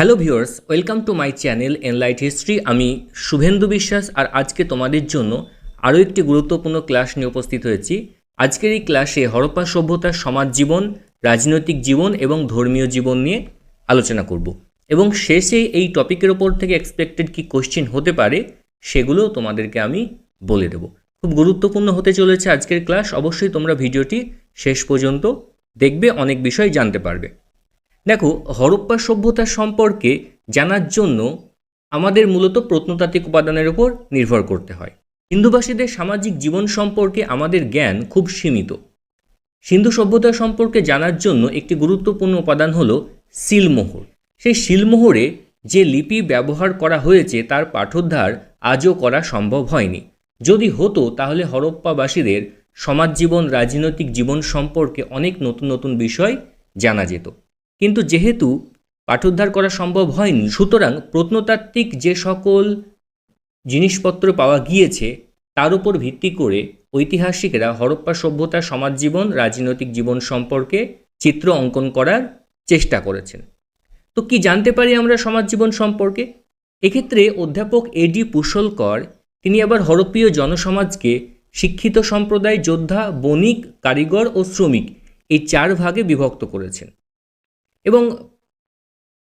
Hello viewers welcome to my channel enlight history আমি শুভেন্দু বিশ্বাস আর আজকে তোমাদের জন্য আরও একটি গুরুত্বপূর্ণ ক্লাস নিয়ে উপস্থিত হয়েছি। আজকের এই ক্লাসে হরপ্পা সভ্যতার সমাজ জীবন, রাজনৈতিক জীবন এবং ধর্মীয় জীবন নিয়ে আলোচনা করব। এবং শেষে এই টপিকের ওপর থেকে এক্সপেক্টেড কি কোশ্চেন হতে পারে সেগুলো তোমাদেরকে আমি বলে দেব। খুব গুরুত্বপূর্ণ হতে চলেছে আজকের ক্লাস অবশ্যই তোমরা ভিডিওটি শেষ পর্যন্ত দেখবে, অনেক বিষয় জানতে পারবে। দেখো, হরপ্পা সভ্যতা সম্পর্কে জানার জন্য আমাদের মূলত প্রত্নতাত্ত্বিক উপাদানের উপর নির্ভর করতে হয়। হিন্দুবাসীদের সামাজিক জীবন সম্পর্কে আমাদের জ্ঞান খুব সীমিত। সিন্ধু সভ্যতা সম্পর্কে জানার জন্য একটি গুরুত্বপূর্ণ উপাদান হলো সিলমোহর। সেই সিলমোহরে যে লিপি ব্যবহার করা হয়েছে, তার পাঠোদ্ধার আজও করা সম্ভব হয়নি। যদি হতো, তাহলে হরপ্পাবাসীদের সমাজ জীবন রাজনৈতিক জীবন সম্পর্কে অনেক নতুন নতুন বিষয় জানা যেত। কিন্তু যেহেতু পাঠোদ্ধার করা সম্ভব হয়নি, সুতরাং প্রত্নতাত্ত্বিক যে সকল জিনিসপত্র পাওয়া গিয়েছে, তার উপর ভিত্তি করে ঐতিহাসিকরা হরপ্পা সভ্যতার সমাজ জীবন রাজনৈতিক জীবন সম্পর্কে চিত্র অঙ্কন করার চেষ্টা করেছেন। তো কি জানতে পারি আমরা সমাজ জীবন সম্পর্কে? এক্ষেত্রে অধ্যাপক এডি পুশলকর তিনি আবার হরপ্পীয় জনসমাজকে শিক্ষিত সম্প্রদায়, যোদ্ধা, বণিক, কারিগর ও শ্রমিক এই চার ভাগে বিভক্ত করেছেন। এবং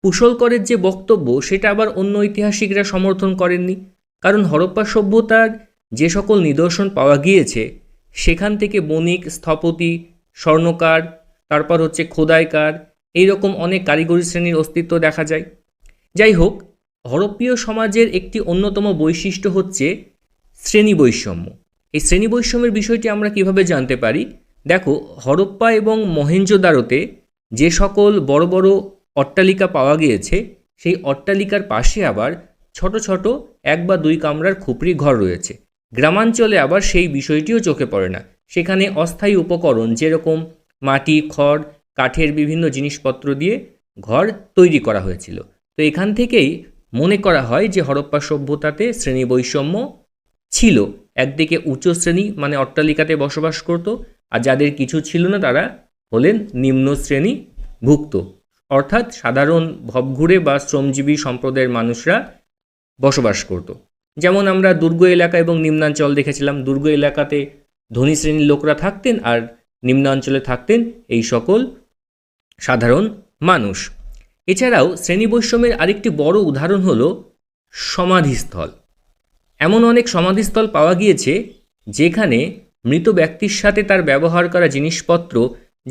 কুশলকরের যে বক্তব্য, সেটা আবার অন্য ঐতিহাসিকরা সমর্থন করেননি। কারণ হরপ্পা সভ্যতার যে সকল নিদর্শন পাওয়া গিয়েছে, সেখান থেকে বণিক, স্থপতি, স্বর্ণকার, তারপর হচ্ছে খোদাইকার, এইরকম অনেক কারিগরি শ্রেণির অস্তিত্ব দেখা যায়। যাই হোক, হরপ্পীয় সমাজের একটি অন্যতম বৈশিষ্ট্য হচ্ছে শ্রেণি বৈষম্য। এই শ্রেণি বৈষম্যের বিষয়টি আমরা কীভাবে জানতে পারি? দেখো, হরপ্পা এবং মহেঞ্জোদারোতে যে সকল বড় বড় অট্টালিকা পাওয়া গিয়েছে, সেই অট্টালিকার পাশে আবার ছোট ছোট এক বা দুই কামরার খুপড়ি ঘর রয়েছে। গ্রামাঞ্চলে আবার সেই বিষয়টিও চোখে পড়ে না। সেখানে অস্থায়ী উপকরণ যেরকম মাটি, খড়, কাঠের বিভিন্ন জিনিসপত্র দিয়ে ঘর তৈরি করা হয়েছিল। তো এখান থেকেই মনে করা হয় যে হরপ্পা সভ্যতাতে শ্রেণি বৈষম্য ছিল। একদিকে উচ্চ শ্রেণি মানে অট্টালিকাতে বসবাস করত, আর যাদের কিছু ছিল না তারা হলেন নিম্ন শ্রেণি ভুক্ত। অর্থাৎ সাধারণ ভবঘুরে বা শ্রমজীবী সম্প্রদায়ের মানুষরা বসবাস করত। যেমন আমরা দুর্গ এলাকা এবং নিম্নাঞ্চল দেখেছিলাম। দুর্গ এলাকাতে ধনী শ্রেণির লোকরা থাকতেন আর নিম্নাঞ্চলে থাকতেন এই সকল সাধারণ মানুষ। এছাড়াও শ্রেণি বৈষম্যের আরেকটি বড় উদাহরণ হল সমাধিস্থল। এমন অনেক সমাধিস্থল পাওয়া গিয়েছে যেখানে মৃত ব্যক্তির সাথে তার ব্যবহার করা জিনিসপত্র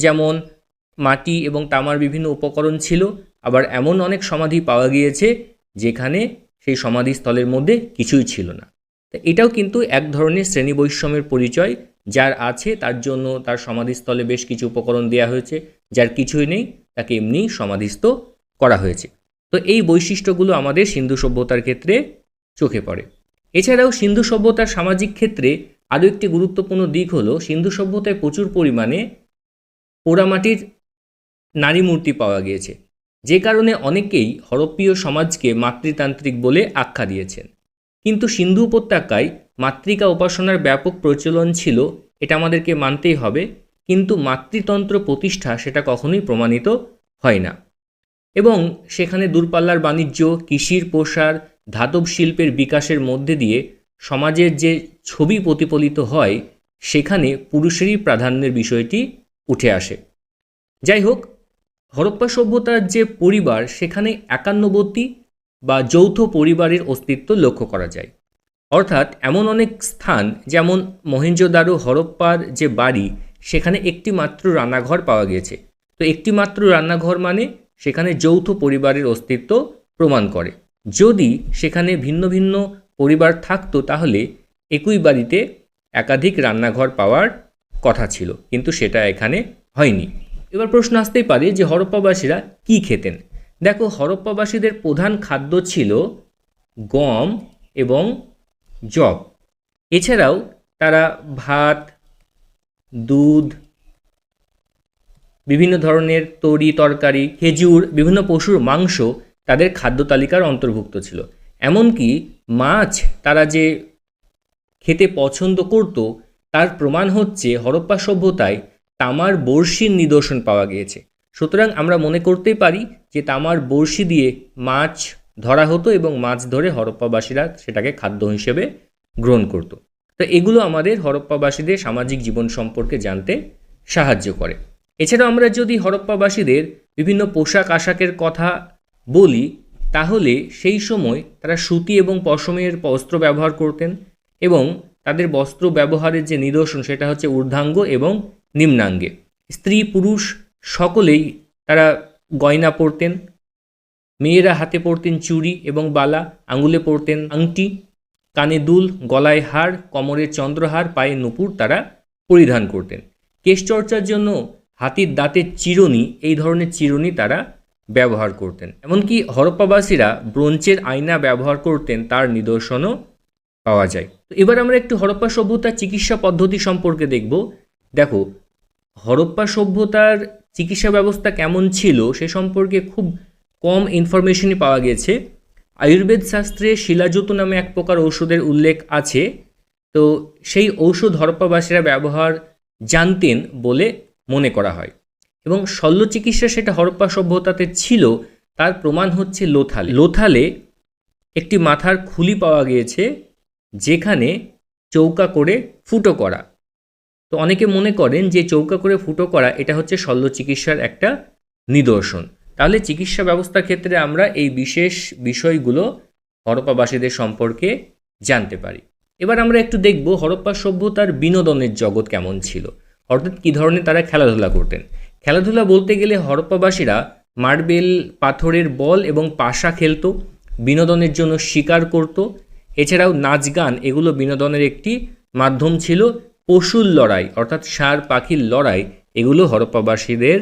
যেমন মাটি এবং তামার বিভিন্ন উপকরণ ছিল, আবার এমন অনেক সমাধি পাওয়া গিয়েছে যেখানে সেই সমাধিস্থলের মধ্যে কিছুই ছিল না। তা এটাও কিন্তু এক ধরনের শ্রেণি বৈষম্যের পরিচয়, যার আছে তার জন্য তার সমাধিস্থলে বেশ কিছু উপকরণ দেওয়া হয়েছে, যার কিছুই নেই, তাকে এমনি সমাধিস্থ করা হয়েছে। তো এই বৈশিষ্ট্যগুলো আমাদের সিন্ধু সভ্যতার ক্ষেত্রে চোখে পড়ে। এছাড়াও সিন্ধু সভ্যতার সামাজিক ক্ষেত্রে আরও একটি গুরুত্বপূর্ণ দিক হলো, সিন্ধু সভ্যতায় প্রচুর পরিমাণে পোড়ামাটির নারী মূর্তি পাওয়া গিয়েছে। যে কারণে অনেকেই হরপ্পীয় সমাজকে মাতৃতান্ত্রিক বলে আখ্যা দিয়েছেন। কিন্তু সিন্ধু উপত্যকায় মাতৃকা উপাসনার ব্যাপক প্রচলন ছিল, এটা আমাদেরকে মানতেই হবে, কিন্তু মাতৃতন্ত্র প্রতিষ্ঠা সেটা কখনোই প্রমাণিত হয় না। এবং সেখানে দূরপাল্লার বাণিজ্য, কৃষির প্রসার, ধাতব শিল্পের বিকাশের মধ্যে দিয়ে সমাজের যে ছবি প্রতিফলিত হয়, সেখানে পুরুষেরই প্রাধান্যের বিষয়টি উঠে আসে। যাই হোক হরপ্পা সভ্যতার যে পরিবার, সেখানে একান্নবর্তী বা যৌথ পরিবারের অস্তিত্ব লক্ষ্য করা যায়। অর্থাৎ এমন অনেক স্থান, যেমন মহেঞ্জোদারো হরপ্পার যে বাড়ি, সেখানে একটি মাত্র রান্নাঘর পাওয়া গিয়েছে তো একটি মাত্র রান্নাঘর মানে সেখানে যৌথ পরিবারের অস্তিত্ব প্রমাণ করে। যদি সেখানে ভিন্ন ভিন্ন পরিবার থাকতো, তাহলে একই বাড়িতে একাধিক রান্নাঘর পাওয়ার কথা ছিল, কিন্তু সেটা এখানে হয়নি। এবার প্রশ্ন আসতেই পারে যে হরপ্পাবাসীরা কি খেতেন? দেখো, হরপ্পাবাসীদের প্রধান খাদ্য ছিল গম এবং জব এছাড়াও তারা ভাত, দুধ, বিভিন্ন ধরনের তরি, তরকারি, খেজুর, বিভিন্ন পশুর মাংস তাদের খাদ্য তালিকার অন্তর্ভুক্ত ছিল। এমনকি মাছ তারা যে খেতে পছন্দ করত তার প্রমাণ হচ্ছে হরপ্পা সভ্যতায় তামার বড়শির নিদর্শন পাওয়া গিয়েছে। সুতরাং আমরা মনে করতেই পারি যে তামার বড়শি দিয়ে মাছ ধরা হতো এবং মাছ ধরে হরপ্পাবাসীরা সেটাকে খাদ্য হিসেবে গ্রহণ করত। তো এগুলো আমাদের হরপ্পাবাসীদের সামাজিক জীবন সম্পর্কে জানতে সাহায্য করে। এছাড়াও আমরা যদি হরপ্পাবাসীদের বিভিন্ন পোশাক আশাকের কথা বলি, তাহলে সেই সময় তারা সুতি এবং পশমের বস্ত্র ব্যবহার করতেন এবং তাদের বস্ত্র ব্যবহারের যে নিদর্শন, সেটা হচ্ছে ঊর্ধ্বাঙ্গ এবং নিম্নাঙ্গে। স্ত্রী, পুরুষ সকলেই তারা গয়না পরতেন, মেয়েরা হাতে পরতেন চুড়ি এবং বালা, আঙুলে পরতেন আংটি, কানে দুল, গলায় হার, কোমরে চন্দ্রহার, পায়ে নুপুর তারা পরিধান করতেন। কেশচর্চার জন্য হাতির দাঁতের চিরুনি, এই ধরনের চিরুনি তারা ব্যবহার করতেন। এমনকি হরপ্পাবাসীরা ব্রোঞ্চের আয়না ব্যবহার করতেন, তার নিদর্শনও পাওয়া যায়। তো এবার আমরা একটু হরপ্পা সভ্যতার চিকিৎসা পদ্ধতি সম্পর্কে দেখব। দেখো, হরপ্পা সভ্যতার চিকিৎসা ব্যবস্থা কেমন ছিল সে সম্পর্কে খুব কম ইনফরমেশনই পাওয়া গেছে। আয়ুর্বেদ শাস্ত্রে শিলাজুত নামে এক প্রকার ঔষধের উল্লেখ আছে। তো সেই ঔষধ হরপ্পাবাসীরা ব্যবহার জানতেন বলে মনে করা হয়। এবং শল্য চিকিৎসা সেটা হরপ্পা সভ্যতাতে ছিল, তার প্রমাণ হচ্ছে লোথালে। লোথালে একটি মাথার খুলি পাওয়া গিয়েছে যেখানে চৌকা করে ফুটো করা। তো অনেকে মনে করেন যে চৌকা করে ফুটো করা এটা হচ্ছে শল্য চিকিৎসার একটা নিদর্শন। তাহলে চিকিৎসা ব্যবস্থার ক্ষেত্রে আমরা এই বিশেষ বিষয়গুলো হরপ্পাবাসীদের সম্পর্কে জানতে পারি। এবার আমরা একটু দেখব হরপ্পা সভ্যতার বিনোদনের জগৎ কেমন ছিল। অর্থাৎ কী ধরনের তারা খেলাধুলা করতেন। খেলাধুলা বলতে গেলে হরপ্পাবাসীরা মার্বেল, পাথরের বল এবং পাশা খেলতো, বিনোদনের জন্য শিকার করত এছাড়াও নাচ গান এগুলো বিনোদনের একটি মাধ্যম ছিল পশুর লড়াই, অর্থাৎ ষাঁড় পাখির লড়াই, এগুলো হরপ্পাবাসীদের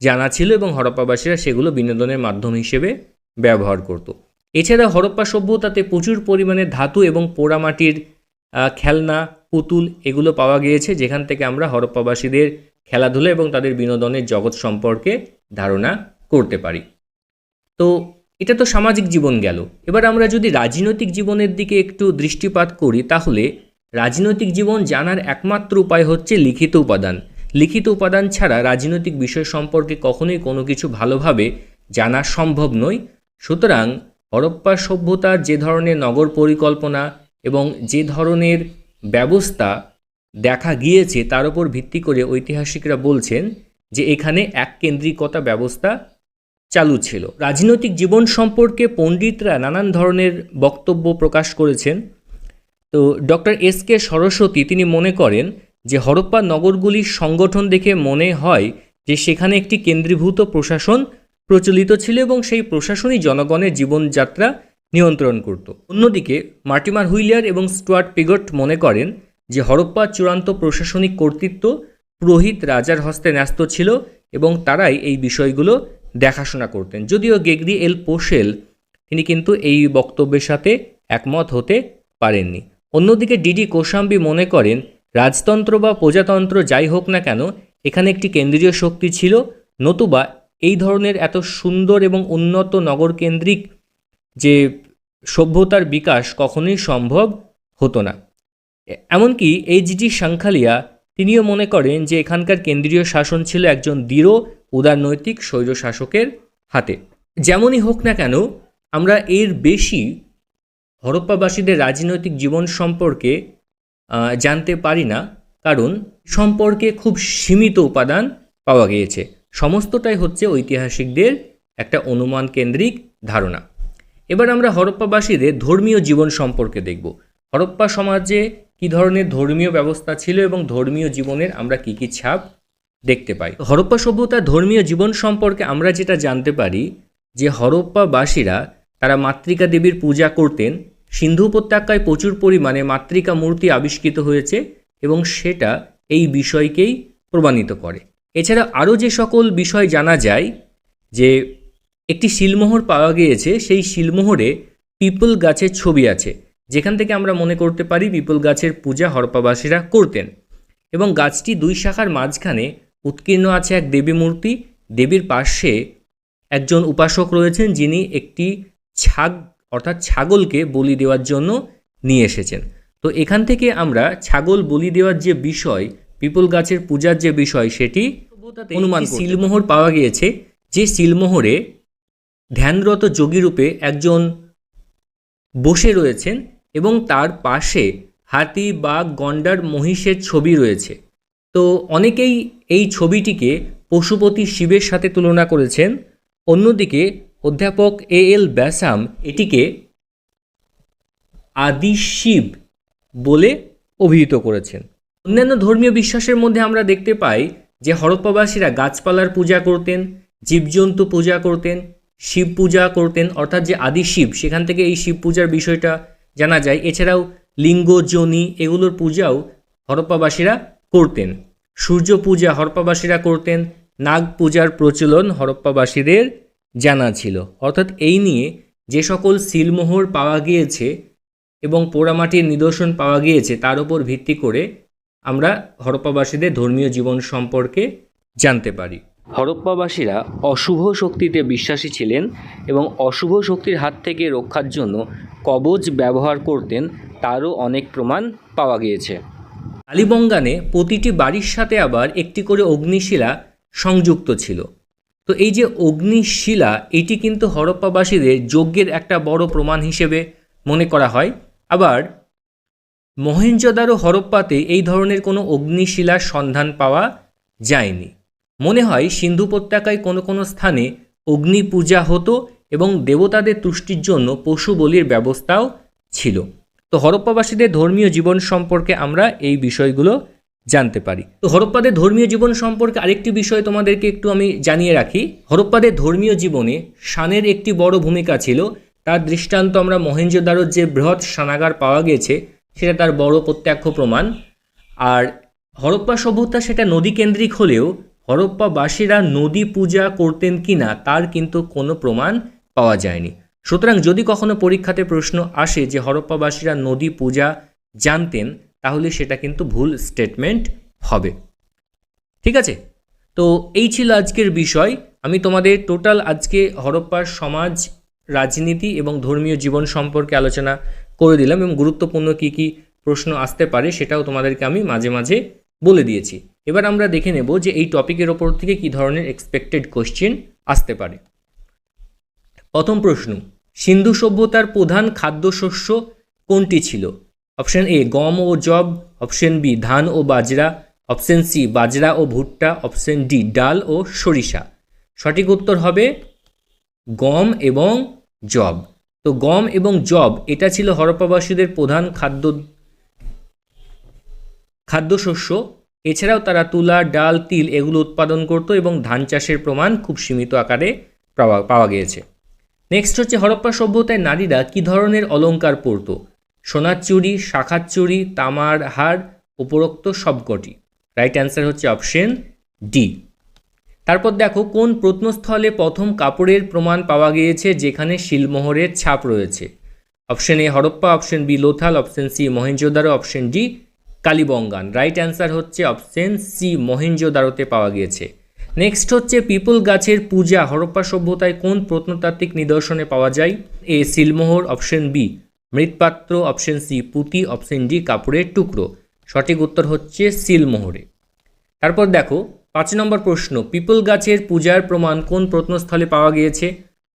জানা ছিল এবং হরপ্পাবাসীরা সেগুলো বিনোদনের মাধ্যম হিসেবে ব্যবহার করত। এছাড়া হরপ্পা সভ্যতাতে প্রচুর পরিমাণে ধাতু এবং পোড়ামাটির খেলনা, পুতুল এগুলো পাওয়া গিয়েছে, যেখান থেকে আমরা হরপ্পাবাসীদের খেলাধুলা এবং তাদের বিনোদনের জগৎ সম্পর্কে ধারণা করতে পারি। তো এটা তো সামাজিক জীবন গেল। এবার আমরা যদি রাজনৈতিক জীবনের দিকে একটু দৃষ্টিপাত করি, তাহলে রাজনৈতিক জীবন জানার একমাত্র উপায় হচ্ছে লিখিত উপাদান। লিখিত উপাদান ছাড়া রাজনৈতিক বিষয় সম্পর্কে কখনোই কোনো কিছু ভালোভাবে জানা সম্ভব নয়। সুতরাং হরপ্পা সভ্যতার যে ধরনের নগর পরিকল্পনা এবং যে ধরনের ব্যবস্থা দেখা গিয়েছে, তার উপর ভিত্তি করে ঐতিহাসিকরা বলছেন যে এখানে এক কেন্দ্রিকতা ব্যবস্থা চালু ছিল। রাজনৈতিক জীবন সম্পর্কে পণ্ডিতরা নানান ধরনের বক্তব্য প্রকাশ করেছেন। তো ডক্টর এস কে সরস্বতী তিনি মনে করেন যে হরপ্পা নগরগুলির সংগঠন দেখে মনে হয় যে সেখানে একটি কেন্দ্রীভূত প্রশাসন প্রচলিত ছিল এবং সেই প্রশাসনই জনগণের জীবনযাত্রা নিয়ন্ত্রণ করত। অন্যদিকে মার্টিমার হুইলিয়ার এবং স্টুয়ার্ট পিগট মনে করেন যে হরপ্পার চূড়ান্ত প্রশাসনিক কর্তৃত্ব পুরোহিত রাজার হস্তে ন্যস্ত ছিল এবং তারাই এই বিষয়গুলো দেখাশোনা করতেন। যদিও গেগরি এল পোশেল, তিনি কিন্তু এই বক্তব্যের সাথে একমত হতে পারেননি। অন্যদিকে ডিডি কোশাম্বি মনে করেন, রাজতন্ত্র বা প্রজাতন্ত্র যাই হোক না কেন, এখানে একটি কেন্দ্রীয় শক্তি ছিল। নতুবা এই ধরনের এত সুন্দর এবং উন্নত নগরকেন্দ্রিক যে সভ্যতার বিকাশ কখনোই সম্ভব হতো না। এমনকি এই জিজি সাংখালিয়া তিনিও মনে করেন যে এখানকার কেন্দ্রীয় শাসন ছিল একজন দৃঢ়, উদারনৈতিক স্বৈর শাসকের হাতে। যেমনই হোক না কেন, আমরা এর বেশি হরপ্পাবাসীদের রাজনৈতিক জীবন সম্পর্কে জানতে পারি না, কারণ সম্পর্কে খুব সীমিত উপাদান পাওয়া গিয়েছে। সমস্তটাই হচ্ছে ঐতিহাসিকদের একটা অনুমান কেন্দ্রিক ধারণা। এবার আমরা হরপ্পাবাসীদের ধর্মীয় জীবন সম্পর্কে দেখব। হরপ্পা সমাজে কী ধরনের ধর্মীয় ব্যবস্থা ছিল এবং ধর্মীয় জীবনের আমরা কী কী ছাপ দেখতে পাই? হরপ্পা সভ্যতার ধর্মীয় জীবন সম্পর্কে আমরা যেটা জানতে পারি, যে হরপ্পাবাসীরা তারা মাতৃকা দেবীর পূজা করতেন, সিন্ধু উপত্যকায় প্রচুর পরিমাণে মাতৃকা মূর্তি আবিষ্কৃত হয়েছে এবং সেটা এই বিষয়কেই প্রমাণিত করে। এছাড়া আরও যে সকল বিষয় জানা যায়, যে একটি শিলমোহর পাওয়া গিয়েছে, সেই শিলমোহরে পিপল গাছের ছবি আছে। যেখান থেকে আমরা মনে করতে পারি পিপল গাছের পূজা হরপ্পাবাসীরা করতেন। এবং গাছটি দুই শাখার মাঝখানে উৎকীর্ণ আছে এক দেবী মূর্তি। দেবীর পাশে একজন উপাসক রয়েছেন যিনি একটি ছাগ অর্থাৎ ছাগলকে বলি দেওয়ার জন্য নিয়ে এসেছেন। তো এখান থেকে আমরা ছাগল বলি দেওয়ার যে বিষয় পিপল গাছের পূজার যে বিষয় সেটি অনুমান সিলমোহর পাওয়া গিয়েছে যে সিলমোহরে ধ্যানরত যোগীরূপে একজন বসে রয়েছেন। এবং তার পাশে হাতি বাঘ গন্ডার মহিষের ছবি রয়েছে। তো অনেকেই এই ছবিটিকে পশুপতি শিবের সাথে তুলনা করেছেন। অন্যদিকে অধ্যাপক এ এল ব্যাসাম এটিকে আদি শিব বলে অভিহিত করেছেন। অন্যান্য ধর্মীয় বিশ্বাসের মধ্যে আমরা দেখতে পাই যে হরপ্পাবাসীরা গাছপালার পূজা করতেন, জীবজন্তু পূজা করতেন, শিব পূজা করতেন, অর্থাৎ যে আদি শিব, সেখান থেকে এই শিব পূজার বিষয়টা জানা যায়। এছাড়াও লিঙ্গ যোনি এগুলোর পূজাও হরপ্পাবাসীরা করতেন। সূর্য পূজা হরপ্পাবাসীরা করতেন, নাগ পূজার প্রচলন হরপ্পাবাসীদের জানা ছিল। অর্থাৎ এই নিয়ে যে সকল সিলমোহর পাওয়া গিয়েছে এবং পোড়ামাটির নিদর্শন পাওয়া গিয়েছে, তার উপর ভিত্তি করে আমরা হরপ্পাবাসীদের ধর্মীয় জীবন সম্পর্কে জানতে পারি। হরপ্পাবাসীরা অশুভ শক্তিতে বিশ্বাসী ছিলেন এবং অশুভ শক্তির হাত থেকে রক্ষার জন্য কবচ ব্যবহার করতেন তারও অনেক প্রমাণ পাওয়া গিয়েছে। কালীবঙ্গানে প্রতিটি বাড়ির সাথে আবার একটি করে অগ্নিশিলা সংযুক্ত ছিল। তো এই যে অগ্নিশিলা, এটি কিন্তু হরপ্পাবাসীদের যজ্ঞের একটা বড় প্রমাণ হিসেবে মনে করা হয়। আবার মহেঞ্জোদারো হরপ্পাতে এই ধরনের কোনো অগ্নিশিলার সন্ধান পাওয়া যায়নি। মনে হয় সিন্ধু উপত্যকায় কোনো কোনো স্থানে অগ্নি পূজা হতো এবং দেবতাদের তুষ্টির জন্য পশু বলির ব্যবস্থাও ছিল। তো হরপ্পাবাসীদের ধর্মীয় জীবন সম্পর্কে আমরা এই বিষয়গুলো জানতে পারি। তো হরপ্পাদের ধর্মীয় জীবন সম্পর্কে আরেকটি বিষয় তোমাদেরকে একটু আমি জানিয়ে রাখি। হরপ্পাদের ধর্মীয় জীবনে শানের একটি বড় ভূমিকা ছিল। তার দৃষ্টান্ত আমরা মহেঞ্জোদারোর যে বৃহৎ সানাগার পাওয়া গেছে, সেটা তার বড় প্রত্যক্ষ প্রমাণ। আর হরপ্পা সভ্যতা সেটা নদী কেন্দ্রিক হলেও হরপ্পাবাসীরা নদী পূজা করতেন কি না তার কিন্তু কোনো প্রমাণ পাওয়া যায়নি। সুতরাং যদি কখনো পরীক্ষাতে প্রশ্ন আসে যে হরপ্পাবাসীরা নদী পূজা জানতেন, তাহলে সেটা কিন্তু ভুল স্টেটমেন্ট হবে। ঠিক আছে? তো এই ছিল আজকের বিষয়। আমি তোমাদের টোটাল আজকে হরপ্পার সমাজ, রাজনীতি এবং ধর্মীয় জীবন সম্পর্কে আলোচনা করে দিলাম এবং গুরুত্বপূর্ণ কী কী প্রশ্ন আসতে পারে সেটাও তোমাদেরকে আমি মাঝে মাঝে বলে দিয়েছি। এবার আমরা দেখে নেব যে এই টপিকের ওপর থেকে কী ধরনের এক্সপেক্টেড কোশ্চেন আসতে পারে। প্রথম প্রশ্ন, সিন্ধু সভ্যতার প্রধান খাদ্যশস্য কোনটি ছিল? অপশন এ গম ও জব। অপশন বি ধান ও বাজরা। অপশন সি বাজরা ও ভুট্টা। অপশন ডি ডাল ও সরিষা। সঠিক উত্তর হবে গম এবং জব। তো গম এবং জব, এটা ছিল হরপ্পাবাসীদের প্রধান খাদ্য, খাদ্যশস্য। এছাড়াও তারা তুলা, ডাল, তিল এগুলো উৎপাদন করত এবং ধান চাষের প্রমাণ খুব সীমিত আকারে পাওয়া গিয়েছে। নেক্সট হচ্ছে হরপ্পা সভ্যতায় নারীরা কী ধরনের অলঙ্কার পরত? সোনার চুড়ি, শাখার চুড়ি, তামার হার, উপরোক্ত সবকটি। রাইট অ্যান্সার হচ্ছে অপশন ডি তারপর দেখো, কোন প্রত্নস্থলে প্রথম কাপড়ের প্রমাণ পাওয়া গিয়েছে যেখানে শিলমোহরের ছাপ রয়েছে? Option A Harappa option B Lothal option C Mohenjodaro option D Kalibangan. Right answer হচ্ছে অপশন সি মহেঞ্জোদারোতে পাওয়া গিয়েছে। নেক্সট হচ্ছে পিপল গাছের পূজা, হরপ্পা সভ্যতায় কোন প্রত্নতাত্ত্বিক নিদর্শনে পাওয়া যায়? এ সিলমোহর অপশন বি মৃৎপাত্র অপশন সি পুঁতি অপশন ডি কাপড়ের টুকরো। সঠিক উত্তর হচ্ছে সিলমোহরে তারপর দেখো, পাঁচ নম্বর প্রশ্ন, পিপল গাছের পূজার প্রমাণ কোন প্রত্নস্থলে পাওয়া গিয়েছে?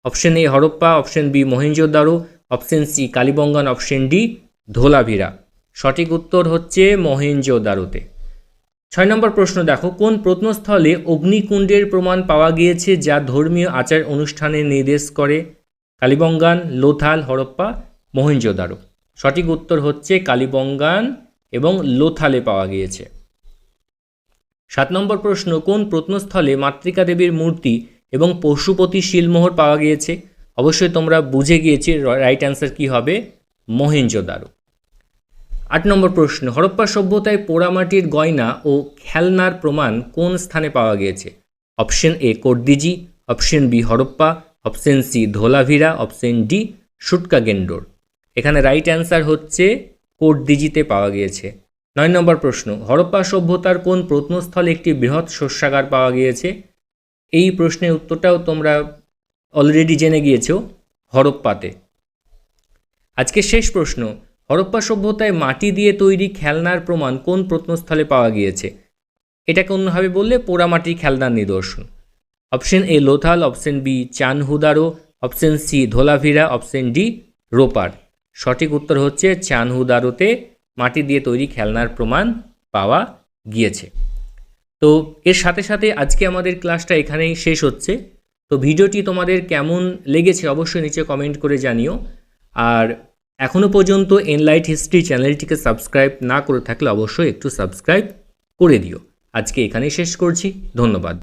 Option A Harappa option B Mohenjodaro option C Kalibangan option D Dholavira. সঠিক উত্তর হচ্ছে মহেঞ্জোদারোতে ছয় নম্বর প্রশ্ন, দেখো, কোন প্রত্নস্থলে অগ্নিকুণ্ডের প্রমাণ পাওয়া গিয়েছে যা ধর্মীয় আচার অনুষ্ঠানের নির্দেশ করে? কালীবঙ্গান, লোথাল, হরপ্পা মহেঞ্জোদারো সঠিক উত্তর হচ্ছে কালীবঙ্গান এবং লোথালে পাওয়া গিয়েছে। সাত নম্বর প্রশ্ন, কোন প্রত্নস্থলে মাতৃকা দেবীর মূর্তি এবং পশুপতি শিলমোহর পাওয়া গিয়েছে? অবশ্যই তোমরা বুঝে গিয়েছি, রাইট অ্যান্সার কি হবে? মহেঞ্জোদারো আট নম্বর প্রশ্ন, হরপ্পা সভ্যতায় পোড়ামাটির গয়না ও খেলনার প্রমাণ কোন স্থানে পাওয়া গিয়েছে? Option A, Kotdiji, option B, Harappa, option C Dholavira option D, Sutkagen Dor. এখানে রাইট অ্যান্সার হচ্ছে কোর্দিজিতে পাওয়া গিয়েছে। নয় নম্বর প্রশ্ন, হরপ্পা সভ্যতার কোন প্রত্নস্থলে একটি বৃহৎ শস্যাগার পাওয়া গিয়েছে? এই প্রশ্নের উত্তরটাও তোমরা অলরেডি জেনে গিয়েছো হরপ্পাতে। আজকে শেষ প্রশ্ন হরপ্পা সভ্যতায় মাটি দিয়ে তৈরি খেলনার প্রমাণ কোন প্রত্নস্থলে পাওয়া গিয়েছে? এটাকে অন্যভাবে বললে পোড়ামাটির খেলনার নিদর্শন। Option A Lothal, option B Chanhudaro, option C Dholavira, option D Ropar. সঠিক উত্তর হচ্ছে চানহুদারোতে মাটি দিয়ে তৈরি খেলনার প্রমাণ পাওয়া গিয়েছে। তো এর সাথে সাথে আজকে আমাদের ক্লাসটা এখানেই শেষ হচ্ছে। তো ভিডিওটি তোমাদের কেমন লেগেছে অবশ্যই নিচে কমেন্ট করে জানিও। আর এখনও পর্যন্ত এনলাইট হিস্ট্রি চ্যানেলটিকে সাবস্ক্রাইব না করে থাকলে অবশ্যই একটু সাবস্ক্রাইব করে দিও। আজকে এখানেই শেষ করছি। ধন্যবাদ।